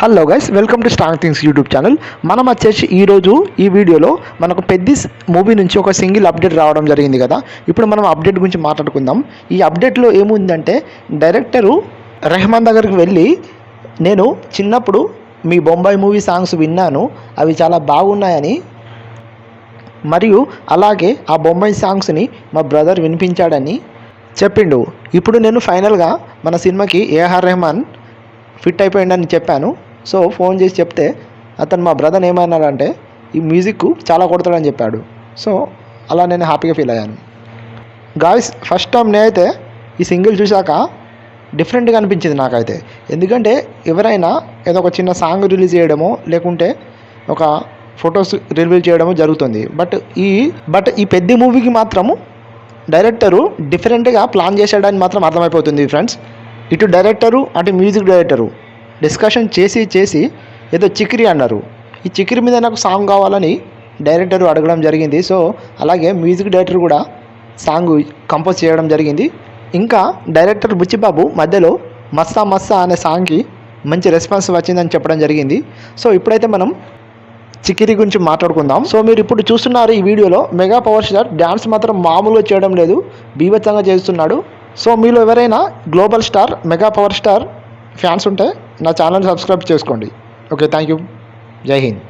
Hello guys welcome to strong things YouTube channel మనం వచ్చేసి ఈరోజు ఈ వీడియోలో మనకు పెద్ద మూవీ నుంచి ఒక సింగిల్ అప్డేట్ రావడం జరిగింది కదా. ఇప్పుడు మనం అప్డేట్ గురించి మాట్లాడుకుందాం. ఈ అప్డేట్లో ఏముందంటే డైరెక్టరు రెహమాన్ దగ్గరికి వెళ్ళి నేను చిన్నప్పుడు మీ బొంబాయి మూవీ సాంగ్స్ విన్నాను. అవి చాలా బాగున్నాయని మరియు అలాగే ఆ బొంబాయి సాంగ్స్ని మా బ్రదర్ వినిపించాడని చెప్పిండు. ఇప్పుడు నేను ఫైనల్గా మన సినిమాకి ఏఆర్ రెహమాన్ ఫిట్ అయిపోయిందని చెప్పాను. సో ఫోన్ చేసి చెప్తే అతను మా బ్రదర్ ఏమన్నాడంటే ఈ మ్యూజిక్ చాలా కొడతాడని చెప్పాడు. సో అలా నేను హ్యాపీగా ఫీల్ అయ్యాను. గాయస్ ఫస్ట్ టైం నేనైతే ఈ సింగిల్ చూశాక డిఫరెంట్గా అనిపించింది నాకైతే. ఎందుకంటే ఎవరైనా ఏదో ఒక చిన్న సాంగ్ రిలీజ్ చేయడమో లేకుంటే ఒక ఫొటోస్ రిలీజ్ చేయడమో జరుగుతుంది. బట్ ఈ బట్ ఈ పెద్ద మూవీకి మాత్రము డైరెక్టరు డిఫరెంట్గా ప్లాన్ చేశాడని మాత్రం అర్థమైపోతుంది ఫ్రెండ్స్ ఇటు డైరెక్టరు అటు మ్యూజిక్ డైరెక్టరు డిస్కషన్ చేసి చేసి ఏదో చిక్కిరి అన్నారు. ఈ చిక్కిరి మీద నాకు సాంగ్ కావాలని డైరెక్టర్ అడగడం జరిగింది. సో అలాగే మ్యూజిక్ డైరెక్టర్ కూడా సాంగ్ కంపోజ్ చేయడం జరిగింది. ఇంకా డైరెక్టర్ బుచ్చిబాబు మధ్యలో మస్తా మస్తా అనే సాంగ్కి మంచి రెస్పాన్స్ వచ్చిందని చెప్పడం జరిగింది. సో ఇప్పుడైతే మనం చికిరి గురించి మాట్లాడుకుందాం. సో మీరు ఇప్పుడు చూస్తున్నారు ఈ వీడియోలో మెగా పవర్ స్టార్ డ్యాన్స్ మాత్రం మామూలుగా చేయడం లేదు. బీభత్సంగా చేస్తున్నాడు. సో మీలో ఎవరైనా global star mega power star fans ఉంటే నా ఛానల్ సబ్స్క్రైబ్ చేసుకోండి. Okay thank you Jai Hind.